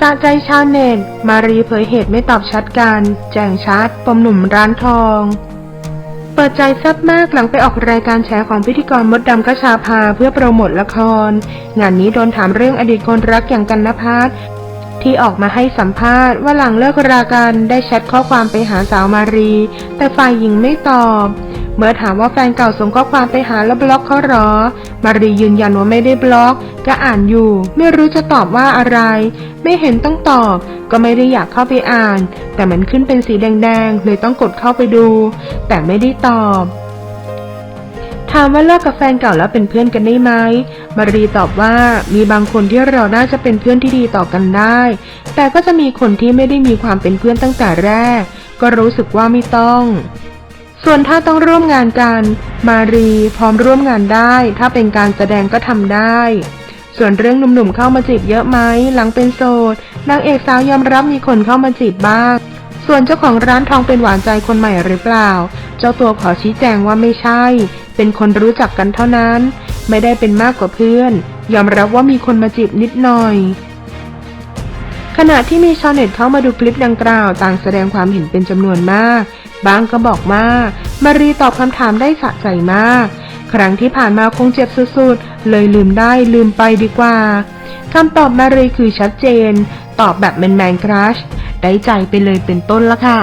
สะใจชาวเน็ต มารีเผยเหตุไม่ตอบชัดกัน แจงชัด ปมหนุ่มร้านทอง เปิดใจซ่บมากหลังไปออกรายการแฉของพิธีกรมดดำกชาพาเพื่อโปรโมทละคร งานนี้โดนถามเรื่องอดีตคนรักอย่างกันนภัสที่ออกมาให้สัมภาษณ์ว่าหลังเลิกรากันได้แชทข้อความไปหาสาวมารี แต่ฝ่ายหญิงไม่ตอบ เมื่อถามว่าแฟนเก่าส่งข้อความไปหาแล้วบล็อกเขาหรอ มารียืนยันว่าไม่ได้บล็อก ก็อ่านอยู่ ไม่รู้จะตอบว่าอะไร ไม่เห็นต้องตอบ ก็ไม่ได้อยากเข้าไปอ่าน แต่มันขึ้นเป็นสีแดงๆ เลยต้องกดเข้าไปดู แต่ไม่ได้ตอบถามว่าเลิกกับแฟนเก่าแล้วเป็นเพื่อนกันได้ไหม มารีตอบว่ามีบางคนที่เราน่าจะเป็นเพื่อนที่ดีต่อกันได้ แต่ก็จะมีคนที่ไม่ได้มีความเป็นเพื่อนตั้งแต่แรก ก็รู้สึกว่าไม่ต้อง ส่วนถ้าต้องร่วมงานกัน มารีพร้อมร่วมงานได้ ถ้าเป็นการแสดงก็ทำได้ ส่วนเรื่องหนุ่มๆเข้ามาจีบเยอะไหมหลังเป็นโสดนางเอกสาวยอมรับมีคนเข้ามาจีบบ้าง ส่วนเจ้าของร้านทองเป็นหวานใจคนใหม่หรือเปล่า เจ้าตัวขอชี้แจงว่าไม่ใช่ เป็นคนรู้จักกันเท่านั้น ไม่ได้เป็นมากกว่าเพื่อน ยอมรับว่ามีคนมาจีบนิดหน่อย ขณะที่มีชาวเน็ตเข้ามาดูคลิปดังกล่าว ต่างแสดงความเห็นเป็นจำนวนมาก บางก็บอกว่ามารีตอบคำถามได้สะใจมาก ครั้งที่ผ่านมาคงเจ็บสุดๆ เลยลืมได้ลืมไปดีกว่าคำตอบมารีคือชัดเจน ตอบแบบแมนแมนครัชได้ใจไปเลยเป็นต้นละค่ะ